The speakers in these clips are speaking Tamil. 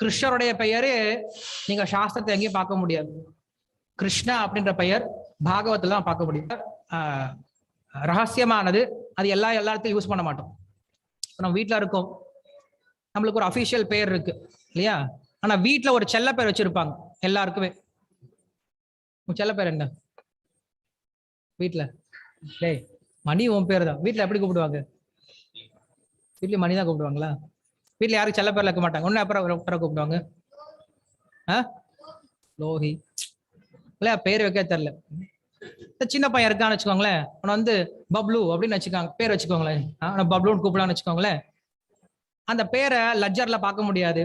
கிருஷ்ணருடைய பெயரு நீங்க சாஸ்திரத்தை எங்கேயும் பார்க்க முடியாது. கிருஷ்ணா அப்படின்ற பெயர் பாகவத்துல தான் பார்க்க முடியும். ஆஹ் ரகசியமானது. அது எல்லா எல்லா இடத்துலையும் யூஸ் பண்ண மாட்டோம். நம்ம வீட்டில் இருக்கோம். நம்மளுக்கு ஒரு அபிஷியல் பெயர் இருக்கு இல்லையா? ஆனா வீட்ல ஒரு செல்ல பேர் வச்சிருப்பாங்க எல்லாருக்குமே. உன் செல்ல பேர் என்ன? வீட்டில் டேய் மணி உன் பேர் தான். வீட்டில் எப்படி கூப்பிடுவாங்க? வீட்லேயும் மணி தான் கூப்பிடுவாங்களா? வீட்டில் யாரும் செல்ல பேர்ல இருக்க மாட்டாங்க. ஒன்னு அப்புறம் அப்புறம் கூப்பிடுவாங்க? ஆ? லோஹி இல்ல பேர் வைக்க தெரியல. இந்த சின்ன பையன் இருக்கான்னு வச்சுக்கோங்களேன். அவனை வந்து பப்ளு அப்படின்னு வச்சுக்காங்க. பேர் வச்சுக்கோங்களேன். அவனை பப்ளுன்னு கூப்பிடலாம்னு வச்சுக்கோங்களேன். அந்த பேரை லஜ்ஜரில் பார்க்க முடியாது.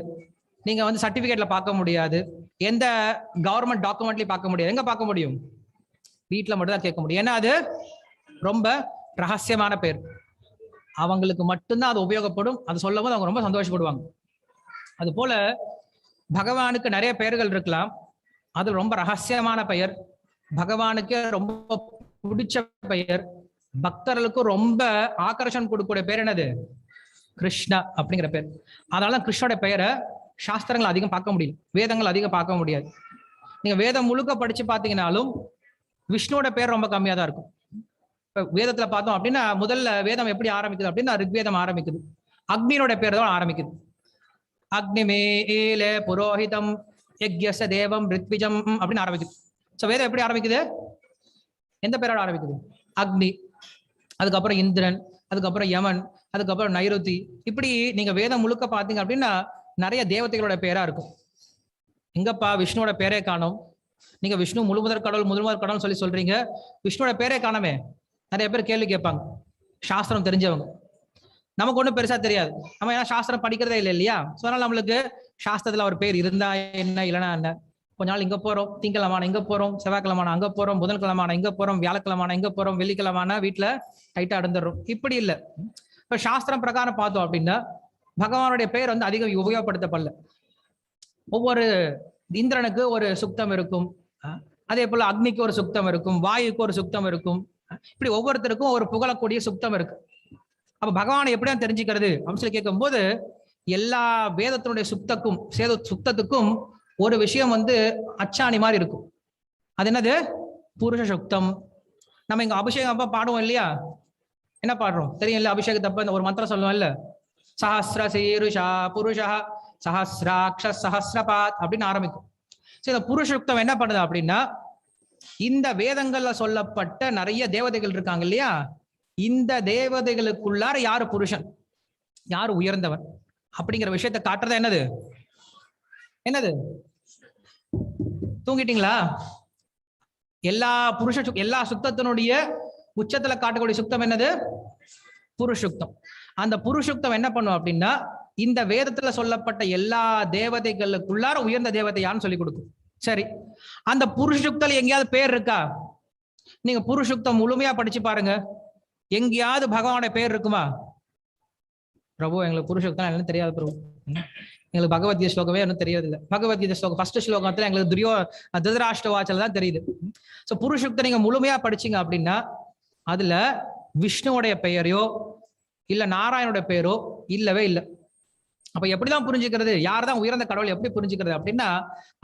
நீங்க வந்து சர்டிபிகேட்ல பார்க்க முடியாது. எந்த கவர்மெண்ட் டாக்குமெண்ட்லயும் பார்க்க முடியாது. எங்க பார்க்க முடியும்? வீட்டில் மட்டும் தான் கேட்க முடியும். ஏன்னா அது ரொம்ப ரகசியமான பேர். அவங்களுக்கு மட்டும்தான் அது உபயோகப்படும். அது சொல்லும் போது அவங்க ரொம்ப சந்தோஷப்படுவாங்க. அது போல பகவானுக்கு நிறைய பெயர்கள் இருக்கலாம். அது ரொம்ப ரகசியமான பெயர். பகவானுக்கு ரொம்ப பிடிச்ச பெயர். பக்தர்களுக்கு ரொம்ப ஆக்கர்ஷன் கொடுக்கக்கூடிய பேர் என்னது? கிருஷ்ணா அப்படிங்கிற பேர் அதனாலதான் கிருஷ்ணோட பெயரை சாஸ்திரங்கள் அதிகம் பார்க்க முடியும் வேதங்கள் அதிகம் பார்க்க முடியாது. நீங்க வேதம் முழுக்க படிச்சு பார்த்தீங்கன்னாலும் விஷ்ணுவோட பேர் ரொம்ப கம்மியா தான் இருக்கும். இப்போ வேதத்துல பார்த்தோம் அப்படின்னா முதல்ல வேதம் எப்படி ஆரம்பிக்குது அப்படின்னா ரிக்வேதம் ஆரம்பிக்குது. அக்னியோட பேர் தான் ஆரம்பிக்குது. அக்னிமே ஏல புரோஹிதம் யக்யச தேவம் ரித்விஜம் அப்படின்னு ஆரம்பிக்குது. சோ வேதம் எப்படி ஆரம்பிக்குது? எந்த பேரோட ஆரம்பிக்குது? அக்னி அதுக்கப்புறம் இந்திரன் அதுக்கப்புறம் யமன் அதுக்கப்புறம் நைருத்தி இப்படி நீங்க வேதம் முழுக்க பாத்தீங்க அப்படின்னா நிறைய தேவதைகளோட பேரா இருக்கும். எங்கப்பா விஷ்ணுவோட பேரே காணோம். நீங்க விஷ்ணு முழுமுதற் கடவுள் முதல்முதற் கடவுள் சொல்லி சொல்றீங்க. விஷ்ணுவோட பேரே காணமே. நிறைய பேர் கேள்வி கேட்பாங்க. சாஸ்திரம் தெரிஞ்சவங்க. நமக்கு ஒன்றும் பெருசா தெரியாது. நம்ம ஏன்னா சாஸ்திரம் படிக்கிறதே இல்லை இல்லையா? ஸோ அதனால நம்மளுக்கு சாஸ்திரத்துல ஒரு பேர் இருந்தா என்ன இல்லைன்னா என்ன? கொஞ்ச நாள் இங்க போறோம் திங்கக்கிழமான இங்க போறோம் செவ்வாய்க்கிழமான அங்க போறோம் புதன்கிழமான இங்க போறோம் வியாழக்கிழமான இங்க போறோம் வெள்ளிக்கிழமான வீட்டுல டைட்டா அடைந்துடுறோம் இப்படி இல்ல. இப்ப சாஸ்திரம் பிரகாரம் பார்த்தோம் அப்படின்னா பகவானுடைய பெயர் வந்து அதிகம் உபயோகப்படுத்தப்படல. ஒவ்வொரு இந்திரனுக்கு ஒரு சுத்தம் இருக்கும். அதே போல அக்னிக்கு ஒரு சுக்தம் இருக்கும் வாயுக்கு ஒரு சுத்தம் இருக்கும். இப்படி ஒவ்வொருத்தருக்கும் ஒரு புகழக்கூடிய சுத்தம் இருக்கு. அப்ப பகவானை எப்படியா தெரிஞ்சுக்கிறது? அப்படின்னு சொல்லி கேட்கும்போது எல்லா வேதத்தினுடைய சுத்தக்கும் சேத சுத்தத்துக்கும் ஒரு விஷயம் வந்து அச்சாணி மாதிரி இருக்கும். அது என்னது? புருஷ சுக்தம் நம்ம இங்க அபிஷேகம் அப்ப பாடுவோம் இல்லையா? என்ன பாடுறோம்? தெரியும் இல்ல அபிஷேகத்தப்ப இந்த ஒரு மந்திரம் சொல்லுவோம் இல்ல? சஹஸ்ர சீருஷா புருஷா சஹசிராட்ச சஹஸ்ரபாத் அப்படின்னு ஆரம்பிக்கும். சரி இந்த புருஷயுக்தம் என்ன பண்ணுது அப்படின்னா இந்த வேதங்கள்ல சொல்லப்பட்ட நிறைய தேவதைகள் இருக்காங்க இல்லையா? இந்த தேவதைகளுக்குள்ளார யாரு புருஷன்? யாரு உயர்ந்தவன்? அப்படிங்கிற விஷயத்தை காட்டுறது என்னது? என்னது? தூங்கிட்டீங்களா? எல்லா புருஷ எல்லா சுத்தத்தினுடைய உச்சத்துல காட்டக்கூடிய சுத்தம் என்னது? புருஷுக்தம் அந்த புருஷுக்தம் என்ன பண்ணும் அப்படின்னா இந்த வேதத்துல சொல்லப்பட்ட எல்லா தேவதைகளுக்குள்ளார உயர்ந்த தேவதை யான்னு சொல்லி கொடுக்கும். சரி. அந்த புருஷுக்தல் எங்கேயாவது பேர் இருக்கா? நீங்க புருஷுக்தம் முழுமையா படிச்சு பாருங்க. எங்கேயாவது பகவானோட பேர் இருக்குமா? பிரபு எங்களுக்கு புருஷுக்தம் என்னன்னு தெரியாது பிரபு. எங்களுக்கு பகவத்கீதை ஸ்லோகமே ஒன்றும் தெரியாது இல்ல பகவத்கீதை ஸ்லோகம் ஃபர்ஸ்ட் ஸ்லோகத்துல எங்களுக்கு துரியோ திருதராஷ்ட வாச்சல் தான் தெரியுது. ஸோ புருஷுக்த நீங்க முழுமையா படிச்சீங்க அப்படின்னா அதுல விஷ்ணுவோடைய பெயரையோ இல்ல நாராயணோட பெயரோ இல்லவே இல்லை. அப்ப எப்படிதான் புரிஞ்சுக்கிறது? யார் தான் உயர்ந்த கடவுள் எப்படி புரிஞ்சுக்கிறது அப்படின்னா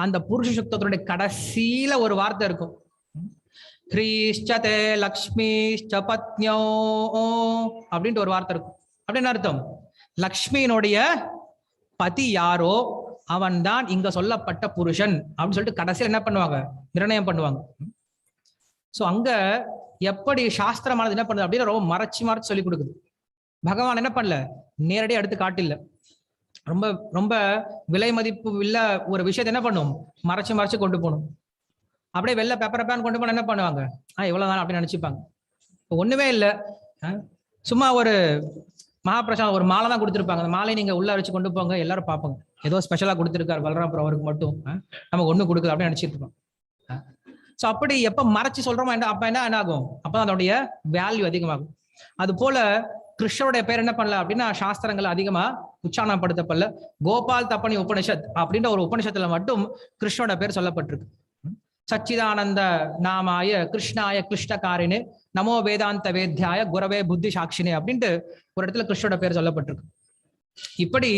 அந்த புருஷ சுத்தத்தினுடைய கடைசியில ஒரு வார்த்தை இருக்கும். ஹ்ரீஷ்சதே லக்ஷ்மிஷ்ட பத்னியோ அப்படின்ட்டு ஒரு வார்த்தை இருக்கும். அப்படின்னு அர்த்தம்? லக்ஷ்மியினுடைய பதி யாரோ அவன் தான் இங்க சொல்லப்பட்ட புருஷன் அப்படின்னு சொல்லிட்டு கடைசியில் என்ன பண்ணுவாங்க? நிர்ணயம் பண்ணுவாங்க. ஸோ அங்க எப்படி சாஸ்திரமானது என்ன பண்ணுது அப்படின்னு ரொம்ப மறைச்சு மறைச்சு சொல்லி கொடுக்குது. பகவான் என்ன பண்ணல? நேரடியாக எடுத்து காட்டில்லை. ரொம்ப ரொம்ப விலை மதிப்பு இல்ல ஒரு விஷயத்தை என்ன பண்ணும்? மறைச்சு மறைச்சு கொண்டு போகணும். அப்படியே வெளில பேப்பர் பேன் கொண்டு போன என்ன பண்ணுவாங்க? ஆஹ் இவ்வளவுதான் அப்படின்னு நினைச்சுப்பாங்க. இப்போ ஒண்ணுமே இல்லை. ஆஹ் சும்மா ஒரு மகாபிரசாதம் ஒரு மாலை தான் கொடுத்துருப்பாங்க. அந்த மாலையை நீங்க உள்ள வச்சு கொண்டு போங்க எல்லாரும் பார்ப்பாங்க. ஏதோ ஸ்பெஷலா கொடுத்துருக்காரு பலராமபுரம் அவருக்கு மட்டும். நமக்கு ஒண்ணு கொடுக்குது அப்படின்னு நினைச்சிட்டு இருக்கோம் ஸோ அப்படி எப்ப மறைச்சு சொல்றோமோ என்ன அப்ப என்ன என்ன ஆகும்? அப்பதான் அதனுடைய வேல்யூ அதிகமாகும். அது போல கிருஷ்ணருடைய பேர் என்ன பண்ணல அப்படின்னா சாஸ்திரங்கள் அதிகமா உச்சாரணப்படுத்தப்படல கோபால் தப்பனி உபனிஷத் அப்படின்ற ஒரு உபனிஷத்துல மட்டும் கிருஷ்ணோட பேர் சொல்லப்பட்டிருக்கு. சச்சிதானந்த நாமாய கிருஷ்ணாய கிருஷ்ணகாரினு நமோ வேதாந்த வேத்தியாய குரவே புத்தி சாட்சினே அப்படின்ட்டு ஒரு இடத்துல கிருஷ்ணோட பேர் சொல்லப்பட்டிருக்கு. இப்படி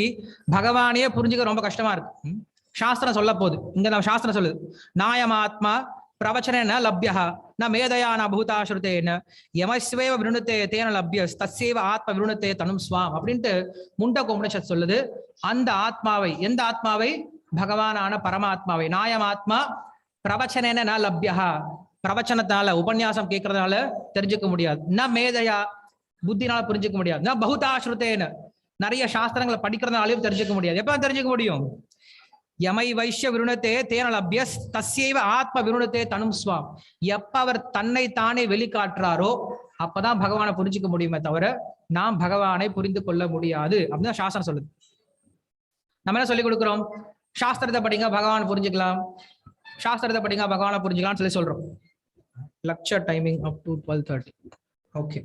பகவானையே புரிஞ்சுக்க ரொம்ப கஷ்டமா இருக்கு. சாஸ்திரம் சொல்ல போகுது இங்க நம்ம சாஸ்திரம் சொல்லுது. நாயமாத்மா பிரவச்சன லப்யா ந மேதையா ந பூதா ஸ்ருதேன யமஸ்வேவ விருணுத்தே தேன லப்ய தஸ்யேவ ஆத்ம விருணுத்தே தனும் சுவாம் அப்படின்ட்டு முண்டக உபனிஷத் சொல்லுது அந்த ஆத்மாவை எந்த ஆத்மாவை பகவானான பரமாத்மாவை நாயமாத்மா பிரவச்சனேன ந லப்யா பிரவச்சனத்தால உபன்யாசம் கேட்கறதுனால தெரிஞ்சுக்க முடியாது ந மேதையா புத்தினால புரிஞ்சுக்க முடியாது ந பகுதா நிறைய சாஸ்திரங்களை படிக்கிறதுனாலையும் தெரிஞ்சுக்க முடியாது எப்ப தெரிஞ்சுக்க முடியும் யமை வைஷ்ய விருணத்தே தேன லப்யஸ் தஸ்யைவ ஆத்ம விருணத்தே தனும் சுவாம். எப்ப அவர் தன்னை தானே வெளிக்காட்டுறாரோ அப்பதான் பகவானை புரிஞ்சுக்க முடியுமே தவிர நாம் பகவானை புரிந்து கொள்ள முடியாது. அப்படின்னு சாஸ்திரம் சொல்லுது. நம்ம என்ன சொல்லி கொடுக்குறோம்? சாஸ்திரத்தை படிங்க பகவான் புரிஞ்சுக்கலாம். சாஸ்திரத்தை படிங்க பகவானை புரிஞ்சுக்கலாம்னு சொல்லி சொல்றோம். Lecture timing up to twelve thirty. Okay.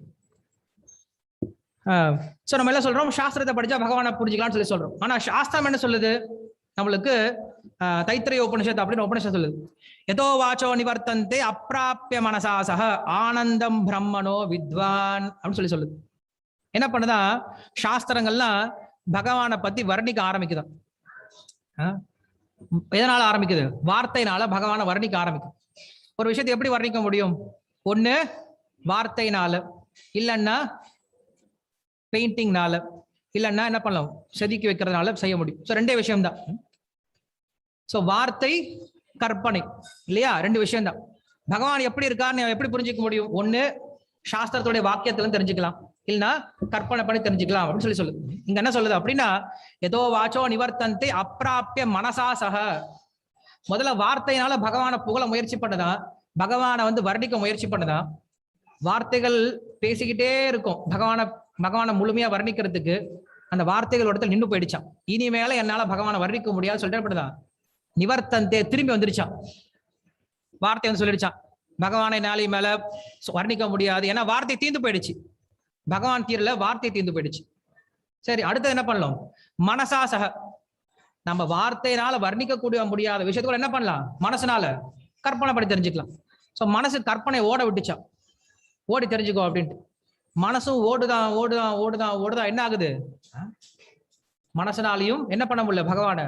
So நம்ம என்ன சொல்றோம்? சாஸ்திரத்தை படிச்சா பகவானை புரிஞ்சுக்கலாம்னு சொல்லி சொல்றோம். ஆனா சாஸ்திரம் என்ன சொல்லுது? நம்மளுக்கு தைத்திரை தைத்திரிய அப்படின்னு உபனிஷத் சொல்லுது. எதோ வாச்சோ நிவர்த்தந்தே அப்பிராப்பிய மனசா சக ஆனந்தம் பிரம்மனோ வித்வான் அப்படின்னு சொல்லி சொல்லுது. என்ன பண்ணுதா? சாஸ்திரங்கள்லாம் பகவானை பத்தி வர்ணிக்க ஆரம்பிக்குதான் எதனால ஆரம்பிக்குது? வார்த்தையினால பகவானை வர்ணிக்க ஆரம்பிக்குது. ஒரு விஷயத்தை எப்படி வர்ணிக்க முடியும்? ஒண்ணு வார்த்தையினால இல்லைன்னா பெயிண்டிங்னால இல்லைன்னா என்ன பண்ணலாம்? செதுக்கி வைக்கிறதுனால செய்ய முடியும். ஸோ ரெண்டே விஷயம்தான். ஸோ வார்த்தை கற்பனை. இல்லையா? ரெண்டு விஷயம்தான். பகவான் எப்படி இருக்கான்னு எப்படி புரிஞ்சுக்க முடியும்? ஒன்று சாஸ்திரத்துடைய வாக்கியத்திலும் தெரிஞ்சுக்கலாம். இல்லைன்னா கற்பனை பண்ணி தெரிஞ்சுக்கலாம் அப்படின்னு சொல்லி சொல்லுது இங்க என்ன சொல்லுது அப்படின்னா ஏதோ வாச்சோ நிவர்த்தந்தை அப்பிராப்பிய மனசா சக. முதல்ல வார்த்தையினால பகவானை புகழ முயற்சி பண்ணதா பகவானை வந்து வர்ணிக்க முயற்சி பண்ணதா வார்த்தைகள் பேசிக்கிட்டே இருக்கும். பகவானை பகவானை முழுமையா வர்ணிக்கிறதுக்கு அந்த வார்த்தைகள் இடத்துல நின்று போயிடுச்சான் இனிமேல என்னால பகவானை வர்ணிக்க முடியாது சொல்லிட்டு அப்படிதான் நிவர்த்தந்தே திரும்பி வந்துருச்சான். வார்த்தை வந்து சொல்லிடுச்சான். பகவானை நாளை மேல வர்ணிக்க முடியாது. ஏன்னா வார்த்தை தீர்ந்து போயிடுச்சு. பகவான் தீரல வார்த்தை தீர்ந்து போயிடுச்சு. சரி அடுத்தது என்ன பண்ணலாம்? மனசா சக. நம்ம வார்த்தையினால வர்ணிக்க முடியாத விஷயத்துக்குள்ள என்ன பண்ணலாம்? மனசுனால கற்பனை பண்ணி தெரிஞ்சுக்கலாம். சோ மனசு கற்பனை ஓட விட்டுச்சான். ஓடி தெரிஞ்சுக்கோ அப்படின்ட்டு. மனசும் ஓடுதான் ஓடுதான் ஓடுதான் ஓடுதான். என்ன ஆகுது? மனசனாலையும் என்ன பண்ண முடியல? பகவானை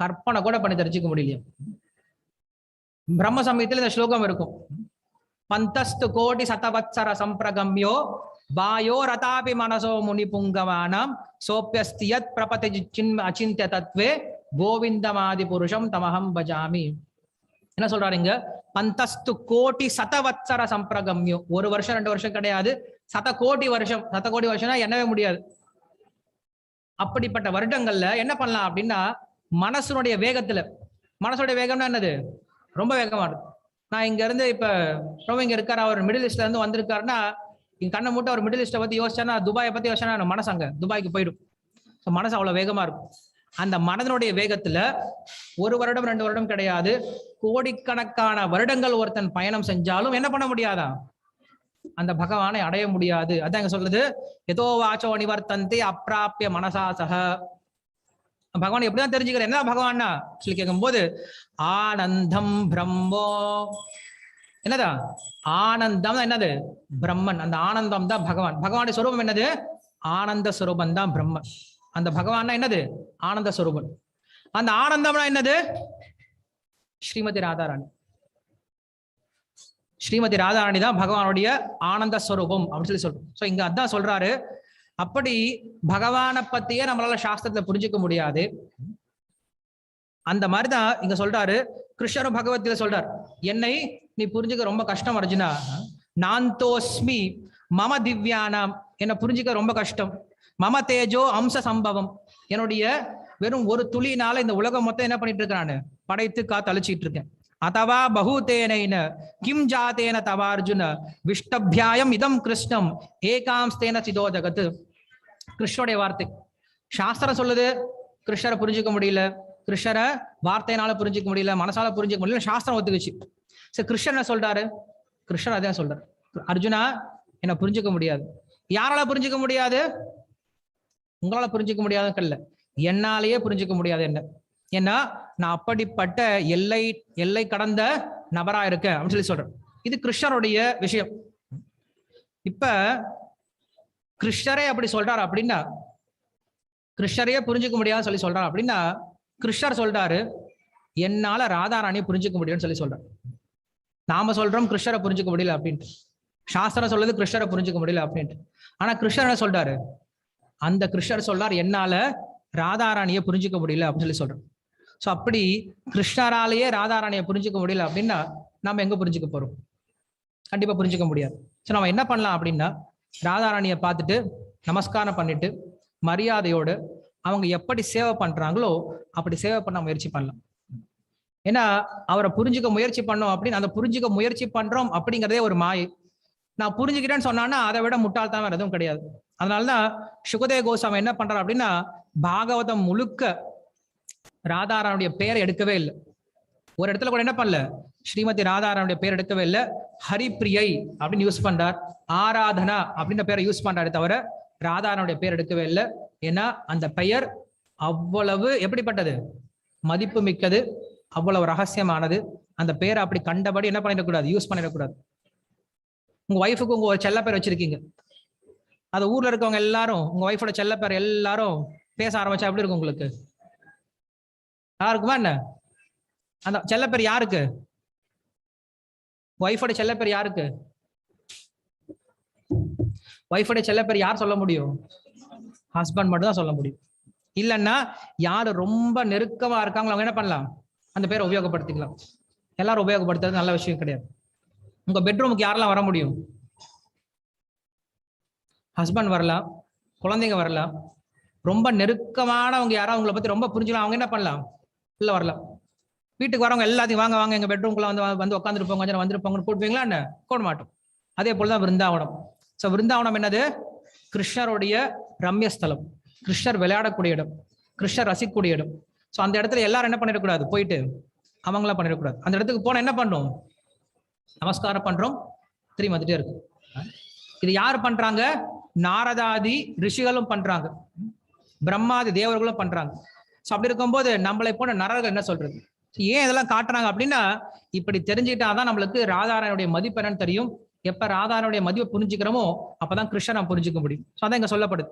கற்பனை கூட பண்ணி தெரிஞ்சுக்க முடியலையா. பிரம்ம சமயத்துல இந்த ஸ்லோகம் இருக்கும். பந்தஸ்து கோடி சதவத்சர சம்பிரகம்யோ வாயோ ரதாபி மனசோ முனி புங்கமானம் சோப்பியஸ்தியத் பிரபதி அச்சிந்திய தத்வே கோவிந்தமாதி புருஷம் தமஹம் பஜாமி. என்ன சொல்றாரு இங்க? பந்தஸ்து கோடி சதவத்சர சம்பிரகம்யோ. ஒரு வருஷம் ரெண்டு வருஷம் கிடையாது. சத கோடி வருஷம். சத கோடி வருஷம்னா என்னவே முடியாது. அப்படிப்பட்ட வருடங்கள்ல என்ன பண்ணலாம் அப்படின்னா மனசுனுடைய வேகத்துல. மனசுடைய வேகம்னா என்னது? ரொம்ப வேகமா இருக்கும். நான் இங்க இருந்து இப்ப ரொம்ப இங்க இருக்காரு அவர் மிடில் ஈஸ்ட்ல இருந்து வந்திருக்காருன்னா இங்க கண்ணை மூட்டை அவர் மிடில் ஈஸ்ட்டை பத்தி யோசிச்சானா துபாயை பத்தி யோசிச்சா மனசு அங்க துபாய்க்கு போயிடும். ஸோ மனசு அவ்வளவு வேகமா இருக்கும். அந்த மனதனுடைய வேகத்துல ஒரு வருடம் ரெண்டு வருடம் கிடையாது. கோடிக்கணக்கான வருடங்கள் ஒருத்தன் பயணம் செஞ்சாலும் என்ன பண்ண முடியாதா? அந்த பகவானை அடைய முடியாது. அதான் இங்க சொல்றது ஏதோ வாச்சோ நிவர்த்தந்தி அப்பிராப்பிய மனசாசக பகவான் எப்படிதான் தெரிஞ்சுக்கிற என்ன பகவான்னா? சொல்லி கேட்கும்போது ஆனந்தம் பிரம்மோ. என்னதா ஆனந்தம் தான் என்னது? பிரம்மன். அந்த ஆனந்தம் தான் பகவான். பகவானுடைய சொரூபம் என்னது? ஆனந்த சொரூபம் தான் பிரம்மன். அந்த பகவான்னா என்னது? ஆனந்த சொரூபன். அந்த ஆனந்தம்னா என்னது? ஸ்ரீமதி ராதாராணி. ஸ்ரீமதி ராதாராணி தான் பகவானுடைய ஆனந்த ஸ்வரூபம் அப்படின்னு சொல்லி சொல்றோம். சோ இங்க அதான் சொல்றாரு. அப்படி பகவானை பத்தியே நம்மளால சாஸ்திரத்தை புரிஞ்சுக்க முடியாது. அந்த மாதிரிதான் இங்க சொல்றாரு கிருஷ்ணரும் பகவத்கீதை சொல்றார் என்னை நீ புரிஞ்சுக்க ரொம்ப கஷ்டம் அர்ஜுனா நாந்தோஸ்மி மம திவ்யானாம் என்னை புரிஞ்சுக்க ரொம்ப கஷ்டம். மம தேஜோ அம்ச சம்பவம். என்னுடைய வெறும் ஒரு துளினால இந்த உலகம் மொத்தம் என்ன பண்ணிட்டு இருக்கிறான்னு படைத்து காத்தழிச்சிட்டு இருக்கேன். அதவா பகுதேன கிம் ஜாதேன தவார்ஜுன விஷ்டபியாயம் இதம் கிருஷ்ணம் ஏகாம்ஸ்தேன சிதோ ஜகத்து. கிருஷ்ணனுடைய வார்த்தை. சாஸ்திரம் சொல்லுது கிருஷ்ணரை புரிஞ்சுக்க முடியல. கிருஷ்ணரை வார்த்தையினால புரிஞ்சுக்க முடியல மனசால புரிஞ்சுக்க முடியல சாஸ்திரம் ஒத்துக்குச்சு. சரி கிருஷ்ணன் சொல்றாரு. கிருஷ்ணர் அதான் சொல்றாரு. அர்ஜுனா என்ன புரிஞ்சுக்க முடியாது. யாரால புரிஞ்சுக்க முடியாது? உங்களால புரிஞ்சுக்க முடியாதுன்னு கல்ல என்னாலேயே புரிஞ்சுக்க முடியாது என்ன. ஏன்னா நான் அப்படிப்பட்ட எல்லை எல்லை கடந்த நபரா இருக்கேன் அப்படின்னு சொல்லி சொல்றேன். இது கிருஷ்ணருடைய விஷயம். இப்ப கிருஷ்ணரே அப்படி சொல்றாரு அப்படின்னா கிருஷ்ணரையே புரிஞ்சுக்க முடியாதுன்னு சொல்லி சொல்றாரு அப்படின்னா கிருஷ்ணர் சொல்றாரு என்னால ராதாராணியை புரிஞ்சுக்க முடியும்னு சொல்லி சொல்றாரு. நாம சொல்றோம் கிருஷ்ணரை புரிஞ்சுக்க முடியல அப்படின்ட்டு. சாஸ்திரம் சொல்றது கிருஷ்ணரை புரிஞ்சுக்க முடியல அப்படின்ட்டு. ஆனா கிருஷ்ணர் என்ன சொல்றாரு? அந்த கிருஷ்ணர் சொல்றார் என்னால ராதாராணியை புரிஞ்சுக்க முடியல அப்படின்னு சொல்லி சொல்றோம் ஸோ அப்படி கிருஷ்ணராலேயே ராதாராணியை புரிஞ்சுக்க முடியல அப்படின்னா நம்ம எங்க புரிஞ்சுக்க போறோம்? கண்டிப்பா புரிஞ்சுக்க முடியாது. ஸோ நம்ம என்ன பண்ணலாம் அப்படின்னா ராதாராணியை பார்த்துட்டு நமஸ்காரம் பண்ணிட்டு மரியாதையோடு அவங்க எப்படி சேவை பண்றாங்களோ அப்படி சேவை பண்ண முயற்சி பண்ணலாம். ஏன்னா அவரை புரிஞ்சுக்க முயற்சி பண்ணோம் அப்படின்னு அந்த புரிஞ்சுக்க முயற்சி பண்றோம் அப்படிங்கிறதே ஒரு மாயை. நான் புரிஞ்சுக்கிட்டேன்னு சொன்னான்னா அதை விட முட்டாள்தான் வேற எதுவும் கிடையாது. அதனாலதான் சுகதேவ கோசாமி என்ன பண்றாரு அப்படின்னா பாகவதம் முழுக்க ராதாரானுடைய பெயரை எடுக்கவே இல்லை. ஒரு இடத்துல கூட என்ன பண்ணல? ஸ்ரீமதி ராதாரானுடைய பேர் எடுக்கவே இல்லை. ஹரிப்பிரியை அப்படின்னு யூஸ் பண்றார். ஆராதனா அப்படின்ற பேரை யூஸ் பண்றாரு தவிர ராதாரானுடைய பேர் எடுக்கவே இல்லை. ஏன்னா அந்த பெயர் அவ்வளவு எப்படிப்பட்டது? மதிப்பு மிக்கது அவ்வளவு ரகசியமானது. அந்த பேரை அப்படி கண்டபடி என்ன பண்ணிடக்கூடாது? யூஸ் பண்ணிடக்கூடாது. உங்க ஒய்ஃபுக்கு உங்க ஒரு செல்ல பேர் வச்சிருக்கீங்க. அது ஊர்ல இருக்கவங்க எல்லாரும் உங்க ஒய்ஃபோட செல்ல பேர் எல்லாரும் பேச ஆரம்பிச்சா எப்படி இருக்கும் உங்களுக்கு? யாருக்குமா என்ன? அந்த செல்ல பேர் யாருக்கு? ஒய்ஃபோட செல்ல பேர் யாருக்கு? ஒய்ஃபோட செல்ல பேர் யார் சொல்ல முடியும்? ஹஸ்பண்ட் மட்டும் தான் சொல்ல முடியும். இல்லைன்னா யார் ரொம்ப நெருக்கமா இருக்காங்களோ அவங்க என்ன பண்ணலாம்? அந்த பேரை உபயோகப்படுத்திக்கலாம். எல்லாரும் உபயோகப்படுத்துறது நல்ல விஷயம் கிடையாது. உங்க பெட்ரூமுக்கு யாரெல்லாம் வர முடியும்? ஹஸ்பண்ட் வரலாம் குழந்தைங்க வரலாம் ரொம்ப நெருக்கமானவங்க யாராவது உங்களை பத்தி ரொம்ப புரிஞ்சுக்கலாம். அவங்க என்ன பண்ணலாம்? உள்ள வரலாம். வீட்டுக்கு வரவங்க எல்லாத்தையும் வாங்க வாங்க எங்க பெட்ரூம்குள்ள வந்து வந்து உட்காந்துருப்போம் கொஞ்சம் வந்துருப்போங்கன்னு கூப்பிடுவீங்களா என்ன? கூட மாட்டோம். அதே போலதான் விருந்தாவனம். ஸோ விருந்தாவனம் என்னது? கிருஷ்ணருடைய ரம்யஸ்தலம். கிருஷ்ணர் விளையாடக்கூடிய இடம். கிருஷ்ணர் ரசிக்கக்கூடிய இடம். ஸோ அந்த இடத்துல எல்லாரும் என்ன பண்ணிடக்கூடாது? போயிட்டு அவங்களாம் பண்ணிடக்கூடாது. அந்த இடத்துக்கு போனால் என்ன பண்ணும் நமஸ்காரம் பண்றோம். திரும்பி வந்துட்டே இருக்கு. இது யார் பண்றாங்க? நாரதாதி ரிஷிகளும் பண்றாங்க. பிரம்மாதி தேவர்களும் பண்றாங்க. ஸோ அப்படி இருக்கும்போது நம்மளை போன நரர்கள் என்ன சொல்றது? ஏன் இதெல்லாம் காட்டுறாங்க அப்படின்னா இப்படி தெரிஞ்சுக்கிட்டாதான் நம்மளுக்கு ராதாராயனுடைய மதிப்பு என்னன்னு தெரியும். எப்ப ராதாரனுடைய மதிப்பை புரிஞ்சுக்கிறோமோ அப்பதான் கிருஷ்ணனை புரிஞ்சுக்க முடியும். ஸோ அதான் இங்க சொல்லப்படுது.